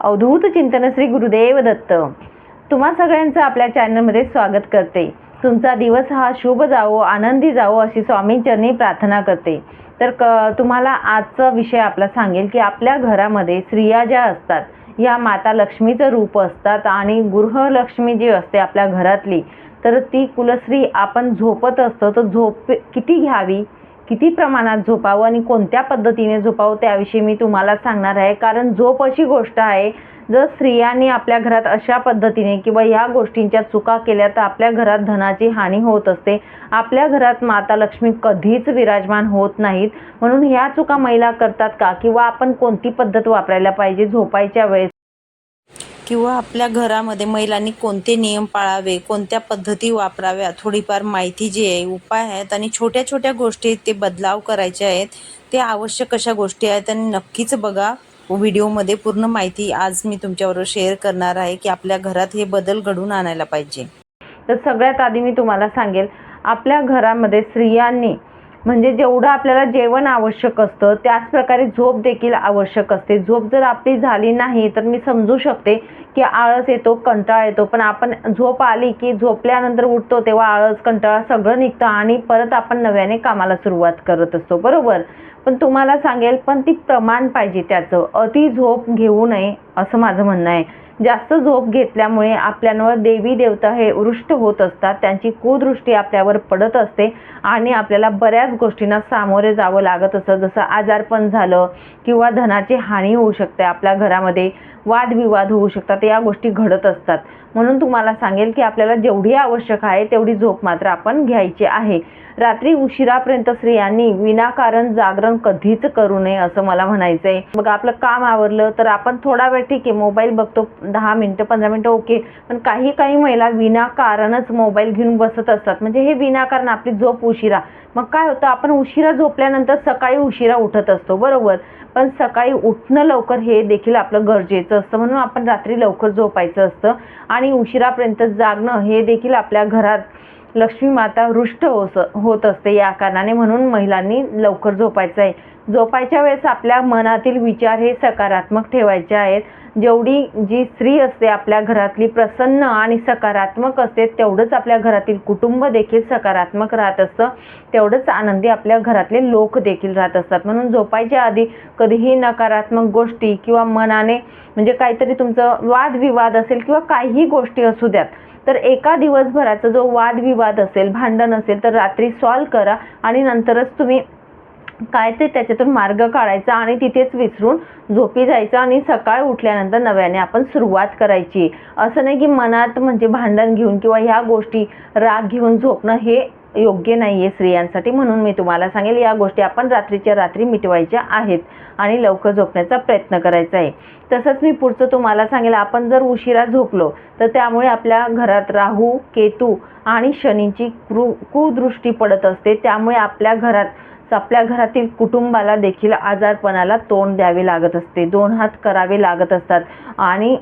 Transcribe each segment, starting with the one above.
अवधूत चिंतन श्री गुरुदेव दत्त. तुम्हा सगळ्यांचं आपल्या चॅनलमध्ये स्वागत करते. तुमचा दिवस हा शुभ जावो आनंदी जावो अशी स्वामींचरणी प्रार्थना करते. तर क तुम्हाला आजचा विषय आपला सांगेल की आपल्या घरामध्ये स्त्रिया ज्या असतात या माता लक्ष्मीचं रूप असतात आणि गृहलक्ष्मी जी असते आपल्या घरातली तर ती कुलश्री आपण झोपत असतो तर झोप किती घ्यावी? किती प्रमाणात झोपावं आणि कोणत्या पद्धतीने झोपावं त्याविषयी मी तुम्हाला सांगणार आहे. कारण झोप अशी गोष्ट आहे जर स्त्रियांनी आपल्या घरात अशा पद्धतीने किंवा ह्या गोष्टींच्या चुका केल्या तर आपल्या घरात धनाची हानी होत असते. आपल्या घरात माता लक्ष्मी कधीच विराजमान होत नाहीत. म्हणून ह्या चुका महिला करतात का? किंवा आपण कोणती पद्धत वापरायला पाहिजे? झोपायच्या वेळेस किंवा आपल्या घरामध्ये महिलांनी कोणते नियम पाळावे कोणत्या पद्धती वापराव्या थोडीफार माहिती जी आहे उपाय आहेत आणि छोट्या छोट्या गोष्टी ते बदलाव करायचे आहेत ते आवश्यक अशा गोष्टी आहेत आणि नक्कीच बघा व्हिडिओमध्ये पूर्ण माहिती आज मी तुमच्याबरोबर शेअर करणार आहे की आपल्या घरात हे बदल घडून आणायला पाहिजे. तर सगळ्यात आधी मी तुम्हाला सांगेल आपल्या घरामध्ये स्त्रियांनी म्हणजे जेवढं आपल्याला जेवण आवश्यक असतं त्याच प्रकारे झोप देखील आवश्यक असते. झोप जर आपली झाली नाही तर मी समजू शकते की आळस येतो कंटाळा येतो. पण आपण झोप आली की झोपल्यानंतर उठतो तेव्हा आळस कंटाळा सगळं निघतं आणि परत आपण नव्याने कामाला सुरुवात करत असतो. बरोबर? पण तुम्हाला सांगेल पण ती प्रमाण पाहिजे त्याचं. अति झोप घेऊ नये असं माझं म्हणणं आहे. जास्त झोप घेतल्यामुळे आपल्यावर देवी देवता हे रुष्ट होत असतात. त्यांची कुदृष्टी आपल्यावर पडत असते आणि आपल्याला बऱ्याच गोष्टींना सामोरे जावं लागत असतं. जसं आजारपण झालं किंवा धनाची हानी होऊ शकते. आपल्या घरामध्ये वादविवाद होऊ शकतात. या गोष्टी घडत असतात. म्हणून तुम्हाला सांगेल की आपल्याला जेवढी आवश्यक आहे तेवढी झोप मात्र आपण घ्यायची आहे. रात्री उशिरापर्यंत स्त्रियांनी विनाकारण जागरण कधीच करू नये असं मला म्हणायचं आहे मग आपलं काम आवरलं तर आपण थोडा वेळ ठीक आहे मोबाईल बघतो दहा मिनटं पंधरा मिनटं ओके. पण काही काही महिला विनाकारणच मोबाईल घेऊन बसत असतात. म्हणजे हे विनाकारण आपली झोप उशिरा. मग काय होतं आपण उशिरा झोपल्यानंतर सकाळी उशिरा उठत असतो बरोबर? पण सकाळी उठणं लवकर हे देखील आपलं गरजेचं असतं. म्हणून आपण रात्री लवकर झोपायचं असतं. आणि उशिरापर्यंत जागणं हे देखील आपल्या घरात लक्ष्मी माता रुष्ट होस होत असते या कारणाने म्हणून महिलांनी लवकर झोपायचं आहे. झोपायच्या वेळेस आपल्या मनातील विचार हे सकारात्मक ठेवायचे आहेत. जेवढी जी स्त्री असते आपल्या घरातली प्रसन्न आणि सकारात्मक असते तेवढंच आपल्या घरातील कुटुंब देखील सकारात्मक राहत असतं. तेवढंच आनंदी आपल्या घरातले लोक देखील राहत असतात. म्हणून झोपायच्या आधी कधीही नकारात्मक गोष्टी किंवा मनाने म्हणजे काहीतरी तुमचं वादविवाद असेल किंवा काहीही गोष्टी असू द्यात तर एका दिवसभराचा जो वादविवाद असेल भांडण असेल तर रात्री सॉल्व करा आणि नंतरच तुम्ही काय ते त्याच्यातून मार्ग काढायचा आणि तिथेच विसरून झोपी जायचं आणि सकाळ उठल्यानंतर नव्याने आपण सुरुवात करायची. असं नाही की मनात म्हणजे भांडण घेऊन किंवा ह्या गोष्टी राग घेऊन झोपणं हे योग्य नाही आहे स्त्रियांसाठी म्हणून मी तुम्हाला सांगेल या गोष्टी आपण रात्रीच्या रात्री मिटवायच्या आहेत आणि लवकर झोपण्याचा प्रयत्न करायचा आहे. तसंच मी पुढचं तुम्हाला सांगेल आपण जर उशिरा झोपलो तर त्यामुळे आपल्या घरात राहू केतू आणि शनीची कृ कुदृष्टी पडत असते. त्यामुळे आपल्या घरात आपल्या घरातील कुटुंबाला देखील आजारपणाला तोंड द्यावे लागत असते. दोन हात करावे लागत असतात. आणि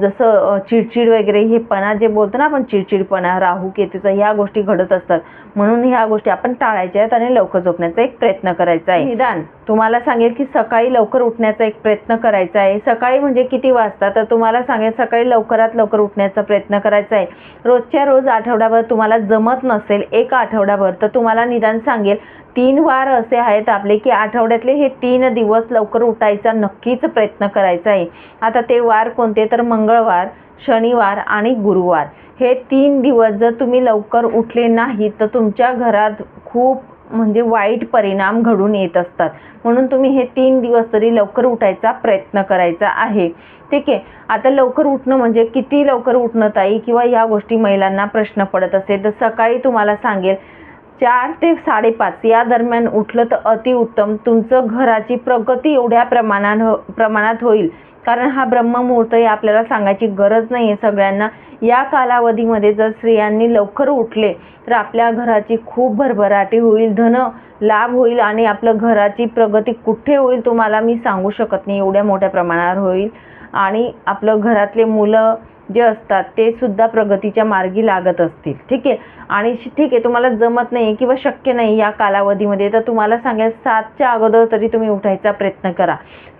जसं चिडचिड वगैरे हे पणा जे बोलतो ना आपण चिडचिडपणा राहू केतूचा ह्या गोष्टी घडत असतात. म्हणून ह्या गोष्टी आपण टाळायच्या आहेत आणि लवकर झोपण्याचा एक प्रयत्न करायचा आहे. निदान. तुम्हाला सांगेल की सकाळी लवकर उठण्याचा एक प्रयत्न करायचा आहे. सकाळी म्हणजे किती वाजता? तर तुम्हाला सांगेल सकाळी लवकरात लवकर उठण्याचा प्रयत्न करायचा आहे. रोजच्या रोज आठवड्याभर तुम्हाला जमत नसेल एक आठवड्याभर तर तुम्हाला निदान सांगेल तीन वार असे आहेत आपले की आठवड्यातले हे तीन दिवस लवकर उठायचा नक्कीच प्रयत्न करायचा आहे. आता ते वार कोणते? तर मंगळवार शनिवार आणि गुरुवार. हे तीन दिवस जर तुम्ही लवकर उठले नाही तर तुमच्या घरात खूप म्हणजे वाईट परिणाम घडून येत असतात. म्हणून तुम्ही हे तीन दिवस तरी लवकर उठायचा प्रयत्न करायचा आहे. ठीक आहे? आता लवकर उठणं म्हणजे किती लवकर उठणं ताई? किंवा या गोष्टी महिलांना प्रश्न पडत असेल तर सकाळी तुम्हाला सांगेल चार ते साडेपाच या दरम्यान उठलं तर अतिउत्तम तुमचं घराची प्रगती एवढ्या प्रमाणात हो, प्रमाणात होईल. कारण हा ब्रह्ममुहूर्त हे आपल्याला सांगायची गरज नाही आहे सगळ्यांना. या कालावधीमध्ये जर स्त्रियांनी लवकर उठले तर आपल्या घराची खूप भरभराटी होईल धन लाभ होईल आणि आपलं घराची प्रगती कुठे होईल तुम्हाला मी सांगू शकत नाही. एवढ्या मोठ्या प्रमाणावर होईल. आणि आपलं घरातले मुलं जे असतात ते सुद्धा प्रगतीच्या मार्गी लागत असतील. ठीक आहे? आणि ठीक आहे तुम्हाला जमत नाही किंवा शक्य नाही या कालावधीमध्ये तर तुम्हाला सांगेल सातच्या अगोदर तरी तुम्ही उठायचा प्रयत्न करा.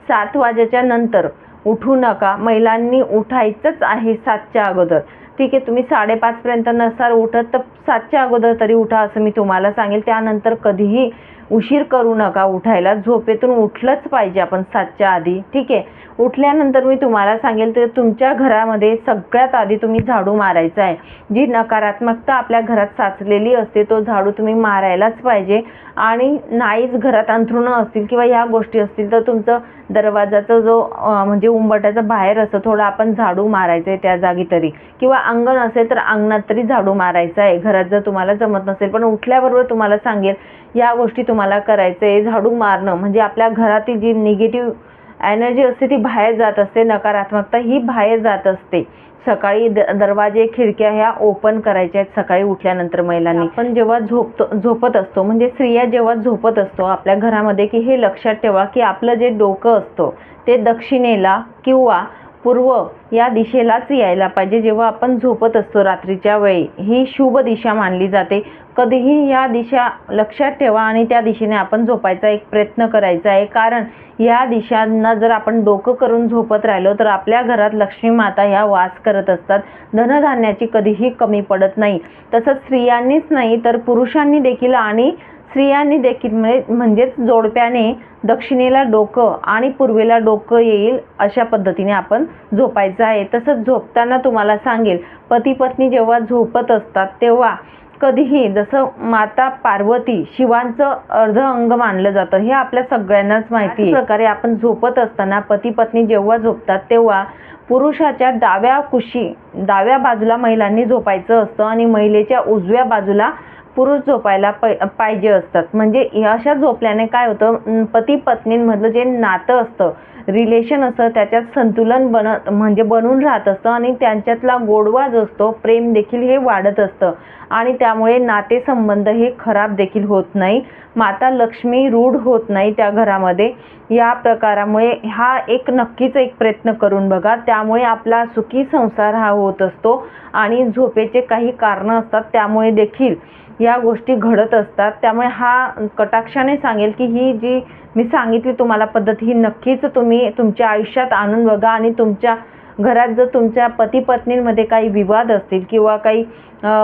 सात वाजेच्या नंतर उठू नका. महिलांनी उठायचंच आहे सातच्या अगोदर. ठीक आहे तुम्ही साडेपाचपर्यंत नसाल उठत तर सातच्या अगोदर तरी उठा असं मी तुम्हाला सांगेल त्यानंतर कधीही उशीर करू नका उठायला झोपेतून उठलंच पाहिजे आपण सातच्या आधी ठीक आहे? उठल्यानंतर मी तुम्हाला सांगेल तर तुमच्या घरामध्ये सगळ्यात आधी तुम्ही झाडू मारायचा आहे. जी नकारात्मकता आपल्या घरात साचलेली असते तो झाडू तुम्ही मारायलाच पाहिजे. आणि नाहीच घरात अंथरुणं असतील किंवा ह्या गोष्टी असतील तर तुमचं दरवाजाचा जो म्हणजे उंबरट्याचा बाहेर असं थोडं आपण झाडू मारायचं आहे त्या जागी तरी. किंवा अंगण असेल तर अंगणात तरी झाडू मारायचं आहे. घरात जर तुम्हाला जमत नसेल पण उठल्याबरोबर तुम्हाला सांगेल या गोष्टी तुम्हाला करायचं आहे झाडू मारणं म्हणजे आपल्या घरातील जी निगेटिव्ह एनर्जी असते ती बाहेर जात असते नकारात्मकता ही बाहेर जात असते. सकाळी द दरवाजे खिडक्या ह्या ओपन करायच्या आहेत सकाळी उठल्यानंतर महिलांनी. आपण जेव्हा झोपतो झोपत असतो म्हणजे स्त्रिया जेव्हा झोपत असतो आपल्या घरामध्ये की हे लक्षात ठेवा की आपलं जे डोकं असतं ते दक्षिणेला किंवा पूर्व या दिशेलाच यायला पाहिजे. जेव्हा आपण झोपत असतो रात्रीच्या वेळी ही शुभ दिशा मानली जाते. कधीही या दिशा लक्षात ठेवा आणि त्या दिशेने आपण झोपायचा एक प्रयत्न करायचा आहे. कारण या दिशांना जर आपण डोकं करून झोपत राहिलो तर आपल्या घरात लक्ष्मी माता ह्या वास करत असतात. धनधान्याची कधीही कमी पडत नाही. तसंच स्त्रियांनीच नाही तर पुरुषांनी देखील आणि स्त्रियांनी देखील म्हणजे म्हणजेच जोडप्याने दक्षिणेला डोकं आणि पूर्वेला डोकं येईल अशा पद्धतीने आपण झोपायचं आहे. तसंच झोपताना तुम्हाला सांगेल पती पत्नी जेव्हा झोपत असतात तेव्हा कधीही जसं माता पार्वती शिवांचं अर्ध अंग मानलं जातं हे आपल्या सगळ्यांनाच माहिती प्रकारे आपण झोपत असताना पती पत्नी जेव्हा झोपतात तेव्हा पुरुषाच्या डाव्या कुशी डाव्या बाजूला महिलांनी झोपायचं असतं आणि महिलेच्या उजव्या बाजूला पुरुष झोपायला पै पाहिजे असतात. म्हणजे अशा झोपल्याने काय होतं पती पत्नींमधलं जे नातं असतं रिलेशन असतं त्याच्यात संतुलन बन म्हणजे बनून राहत असतं आणि त्यांच्यातला गोडवा जो असतो प्रेम देखील हे वाढत असतं. आणि त्यामुळे नातेसंबंध हे खराब देखील होत नाही. माता लक्ष्मी रूढ होत नाही त्या घरामध्ये. या प्रकारामुळे हा एक नक्कीच एक प्रयत्न करून बघा. त्यामुळे आपला सुखी संसार हा होत असतो आणि झोपेचे काही कारणं असतात त्यामुळे देखील या गोष्टी घडत असतात. त्यामुळे हा कटाक्षाने सांगेल की ही जी मी सांगितली तुम्हाला पद्धत ही नक्कीच तुम्ही तुमच्या आयुष्यात आणून बघा आणि तुमच्या घरात जर तुमच्या पती पत्नींमध्ये काही विवाद असतील किंवा काही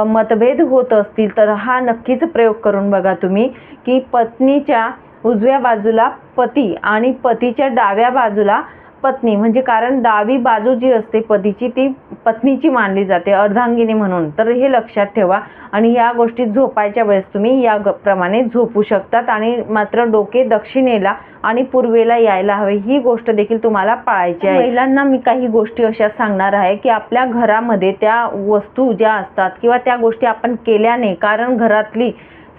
मतभेद होत असतील तर हा नक्कीच प्रयोग करून बघा तुम्ही की पत्नीच्या उजव्या बाजूला पती आणि पतीच्या डाव्या बाजूला पत्नी म्हणजे कारण डावी बाजू जी असते पतीची ती पत्नीची मानली जाते अर्धांगिनी म्हणून. तर हे लक्षात ठेवा आणि या गोष्टी झोपायच्या वेळेस तुम्ही या प्रमाणे झोपू शकतात आणि मात्र डोके दक्षिणेला आणि पूर्वेला यायला हवे. ही गोष्ट देखील तुम्हाला पाळायची आहे. महिलांना मी काही गोष्टी अशा सांगणार आहे की आपल्या घरामध्ये त्या वस्तू ज्या असतात किंवा त्या गोष्टी आपण केल्याने कारण घरातली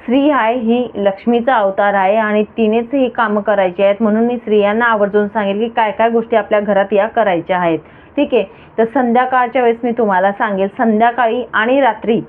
स्त्री आहे ही लक्ष्मीचा अवतार आहे आणि तिनेच ही कामं करायची आहेत. म्हणून मी स्त्रियांना आवर्जून सांगेल की काय काय गोष्टी आपल्या घरात या करायच्या आहेत. ठीक आहे? तर संध्याकाळच्या वेळेस मी तुम्हाला सांगेल संध्याकाळी आणि रात्री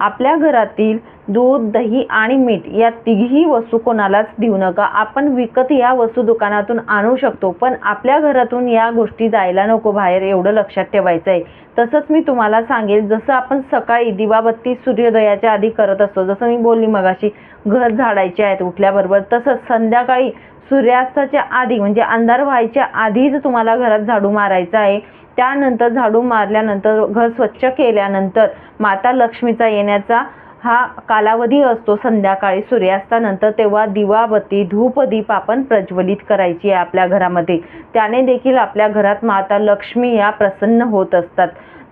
आपल्या घरातील दूध दही आणि मीठ या तिघही वस्तू कोणालाच देऊ नका. आपण विकत या वस्तू दुकानातून आणू शकतो पण आपल्या घरातून या गोष्टी जायला नको बाहेर एवढं लक्षात ठेवायचं आहे तसंच मी तुम्हाला सांगेल जसं आपण सकाळी दिवाबत्ती सूर्योदयाच्या आधी करत असतो जसं मी बोलली मगाशी घर झाडायचे आहेत उठल्याबरोबर तसंच संध्याकाळी सूर्यास्ताच्या आधी म्हणजे अंधार व्हायच्या आधीच तुम्हाला घरात झाडू मारायचं आहे. त्यानंतर झाडू मारल्यानंतर घर स्वच्छ केल्यानंतर माता लक्ष्मीचा येण्याचा हा कालावधी असतो संध्याकाळी सूर्यास्तानंतर तेव्हा दिवाबत्ती धूपदीप आपण प्रज्वलित करायची आहे आपल्या घरामध्ये. त्याने देखील आपल्या घरात माता लक्ष्मी या प्रसन्न होत असतात.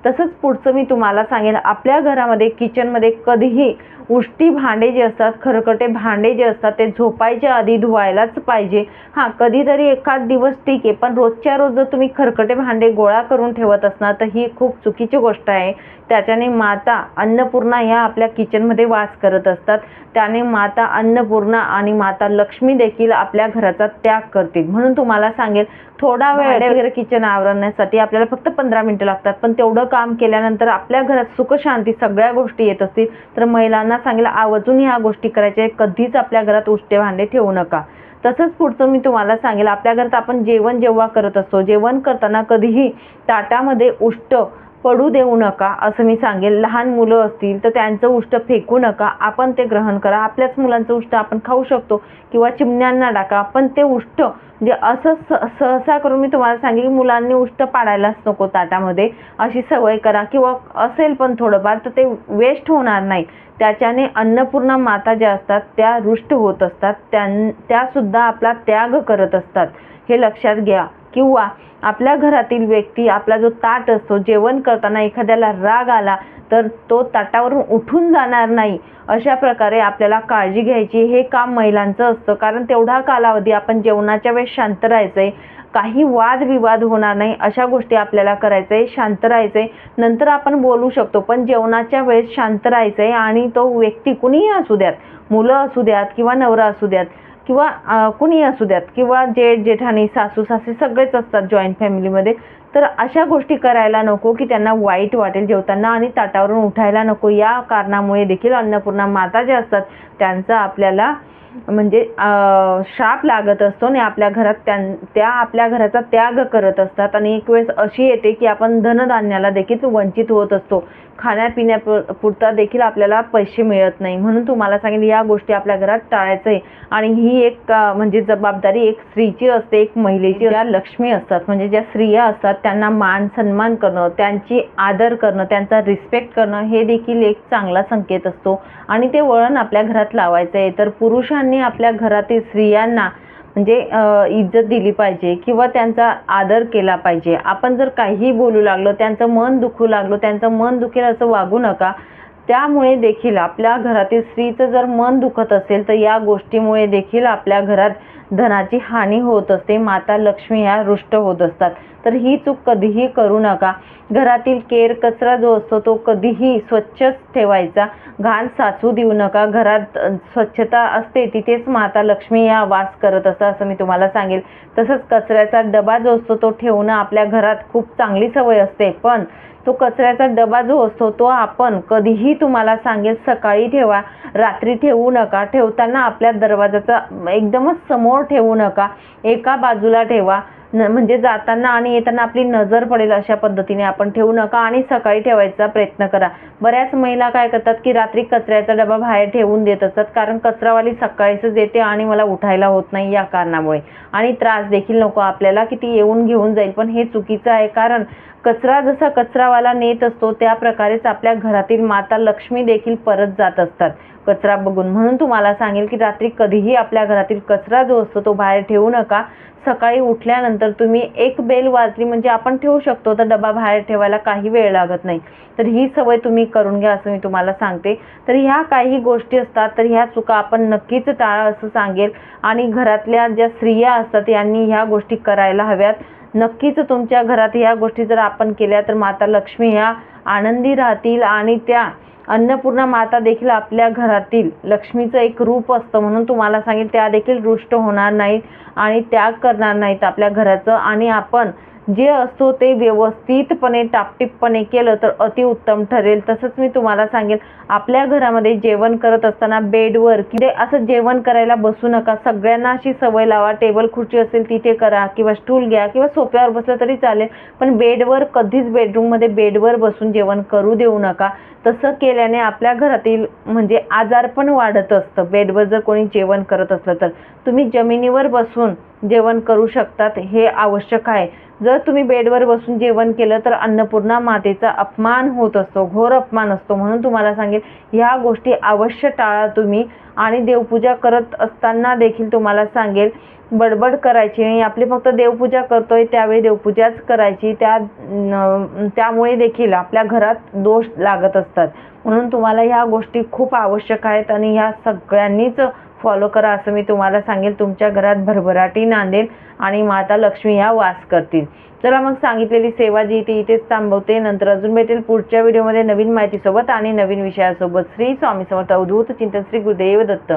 तसंच पुढचं मी तुम्हाला सांगेन आपल्या घरामध्ये किचनमध्ये कधीही उष्टी भांडे जे असतात खरकटे भांडे जे असतात ते झोपायच्या आधी धुवायलाच पाहिजे. हां कधीतरी एखाद दिवस ठीक आहे पण रोजच्या रोज जर तुम्ही खरकटे भांडे गोळा करून ठेवत असणार तर ही खूप चुकीची गोष्ट आहे. त्याच्याने माता अन्नपूर्णा ह्या आपल्या किचनमध्ये वास करत असतात. त्याने माता अन्नपूर्णा आणि माता लक्ष्मी देखील आपल्या घराचा त्याग करतील. म्हणून तुम्हाला सांगेल थोडा वेळ वगैरे किचन आवरण्यासाठी आपल्याला फक्त पंधरा मिनिटं लागतात. पण तेवढं काम केल्यानंतर आपल्या घरात सुख शांती सगळ्या गोष्टी येत असतील तर महिलांना सांगेल आवर्जून ह्या गोष्टी करायच्या कधीच आपल्या घरात उष्टे भांडे ठेवू नका. तसंच पुढचं मी तुम्हाला सांगेल आपल्या घरात आपण जेवण जेव्हा करत असतो जेवण करताना कधीही ताटामध्ये उष्ट पडू देऊ नका असं मी सांगेल. लहान मुलं असतील तर त्यांचं उष्ट फेकू नका. आपण ते ग्रहण करा. आपल्याच मुलांचं उष्ट आपण खाऊ शकतो किंवा चिमण्यांना टाका. पण ते उष्ट म्हणजे असं स सहसा करून मी तुम्हाला सांगेल की मुलांनी उष्ट पाडायलाच नको ताटामध्ये. अशी सवय करा. किंवा असेल पण थोडंफार तर ते वेस्ट होणार नाही. त्याच्याने अन्नपूर्णा माता ज्या असतात त्या रुष्ट होत असतात. त्यां त्यासुद्धा आपला त्याग करत असतात. हे लक्षात घ्या. किंवा आपल्या घरातील व्यक्ती आपला जो ताट असतो जेवण करताना एखाद्याला राग आला तर तो ताटावरून उठून जाणार नाही. अशा प्रकारे आपल्याला काळजी घ्यायची हे काम महिलांचं असतं. कारण तेवढा कालावधी आपण जेवणाच्या वेळेस शांत राहायचं आहे काही वादविवाद होणार नाही. अशा गोष्टी आपल्याला करायचं आहे शांत राहायचं आहे नंतर आपण बोलू शकतो पण जेवणाच्या वेळेस शांत राहायचं आहे आणि तो व्यक्ती कुणीही असू द्यात मुलं असू द्यात किंवा नवरा असू द्यात किंवा कुणी कुणीही असू द्यात किंवा जेठ जेठाणी सासू सासरे सगळेच असतात जॉईंट फॅमिलीमध्ये तर अशा गोष्टी करायला नको की त्यांना वाईट वाटेल जेवताना आणि ताटावरून उठायला नको. या कारणामुळे देखील अन्नपूर्णा माता ज्या असतात त्यांचा आपल्याला म्हणजे शाप लागत असतो आणि आपल्या घरात त्यां त्या आपल्या घराचा त्याग करत असतात. आणि एक वेळेस अशी येते की आपण धनधान्याला देखील वंचित होत असतो. खाण्यापिण्या पुरता देखील आपल्याला पैसे मिळत नाही. म्हणून तुम्हाला सांगेन या गोष्टी आपल्या घरात टाळायचं आहे. आणि ही एक म्हणजे जबाबदारी एक स्त्रीची असते एक महिलेची ज्या लक्ष्मी असतात म्हणजे ज्या स्त्रिया असतात त्यांना मान सन्मान करणं त्यांची आदर करणं त्यांचा रिस्पेक्ट करणं हे देखील एक चांगला संकेत असतो. आणि ते वळण आपल्या घरात लावायचं आहे. तर पुरुषांनी आपल्या घरातील स्त्रियांना म्हणजे इज्जत दिली पाहिजे किंवा त्यांचा आदर केला पाहिजे. आपण जर काहीही बोलू लागलो त्यांचं मन दुखू लागलो त्यांचं मन दुखेल असं वागू नका. त्यामुळे देखील आपल्या घरातील स्त्रीचं जर मन दुखत असेल तर या गोष्टीमुळे देखील आपल्या घरात धनाची हानी होत असते माता लक्ष्मी ह्या रुष्ट होत असतात. तर ही चूक कधीही करू नका. घरातील केर कचरा जो असतो तो कधीही स्वच्छच ठेवायचा. घाण साचू देऊ नका. घरात स्वच्छता असते तिथेच माता लक्ष्मी या वास करत असतात असं मी तुम्हाला सांगेल. तसंच कचऱ्याचा डबा जो असतो तो ठेवणं आपल्या घरात खूप चांगली सवय असते. पण तो कचऱ्याचा डबा जो असतो तो आपण कधीही तुम्हाला सांगेल सकाळी ठेवा रात्री ठेवू नका. ठेवताना आपल्या दरवाजाचा एकदमच समोर ठेवू नका एका बाजूला ठेवा. न म्हणजे जाताना आणि येताना आपली नजर पडेल अशा पद्धतीने आपण ठेवू नका आणि सकाळी ठेवायचा प्रयत्न करा. बऱ्याच महिला काय करतात की रात्री कचऱ्याचा डबा बाहेर ठेवून देत असतात कारण कचरावाली सकाळीच येते आणि मला उठायला होत नाही या कारणामुळे. आणि त्रास देखील नको आपल्याला की ती येऊन घेऊन जाईल पण हे चुकीचं आहे. कारण कचरा जसा कचरावाला नेत असतो त्या प्रकारेच आपल्या घरातील माता लक्ष्मी देखील परत जात असतात. कचरा बघून. म्हणून तुम्हाला सांगेल की रात्री कधीही आपल्या घरातील कचरा जो असतो तो बाहेर ठेवू नका. सकाळी उठल्यानंतर तुम्ही एक बेल वाजली म्हणजे आपण ठेवू शकतो तर डबा बाहेर ठेवायला काही वेळ लागत नाही. तर ही सवय तुम्ही करून घ्या असं मी तुम्हाला सांगते. तर ह्या काही गोष्टी असतात तर ह्या चुका आपण नक्कीच टाळा असं सांगेल. आणि घरातल्या ज्या स्त्रिया असतात यांनी ह्या गोष्टी करायला हव्यात. नक्कीच तुमच्या घरात ह्या गोष्टी जर आपण केल्या तर माता लक्ष्मी ह्या आनंदी राहतील आणि त्या अन्नपूर्णा माता देखील आपल्या घरातील लक्ष्मीचं एक रूप असतं म्हणून तुम्हाला सांगेल त्या देखील रुष्ट होणार नाहीत आणि त्याग करणार नाहीत आपल्या घराचं. आणि आपण जे असतो ते व्यवस्थितपणे टापटीपपणे केलं तर अतिउत्तम ठरेल. तसंच मी तुम्हाला सांगेल आपल्या घरामध्ये जेवण करत असताना बेडवर किंवा असं जेवण करायला बसू नका. सगळ्यांना अशी सवय लावा. टेबल खुर्ची असेल तिथे करा किंवा स्टूल घ्या किंवा सोफ्यावर बसलं तरी चालेल. पण बेडवर कधीच बेडरूममध्ये बेडवर बसून जेवण करू देऊ नका. तसं केल्याने आपल्या घरातील म्हणजे आजार पण वाढत असतं. बेडवर जर कोणी जेवण करत असलं तर. तुम्ही जमिनीवर बसून जेवण करू शकतात. हे आवश्यक आहे. जर तुम्ही बेडवर बसून जेवण केलं तर अन्नपूर्णा मातेचा अपमान होत असतो घोर अपमान असतो म्हणून तुम्हाला सांगेल ह्या गोष्टी अवश्य टाळा तुम्ही. आणि देवपूजा करत असताना देखील तुम्हाला सांगेल बडबड करायची नाही. आपली फक्त देवपूजा करतोय त्यावेळी देवपूजाच करायची. त्या त्यामुळे देखील आपल्या घरात दोष लागत असतात. म्हणून तुम्हाला ह्या गोष्टी खूप आवश्यक आहेत आणि ह्या सगळ्यांनीच फॉलो करा असं मी तुम्हाला सांगेल. तुमच्या घरात भरभराटी नांदेल आणि माता लक्ष्मी ह्या वास करतील. चला मग सांगितलेली सेवा जी ती इथेच थांबवते. नंतर अजून भेटेल पुढच्या व्हिडिओमध्ये नवीन माहितीसोबत आणि नवीन विषयासोबत. श्री स्वामी समर्थ अवधूत चिंतन श्री गुरुदेव दत्त.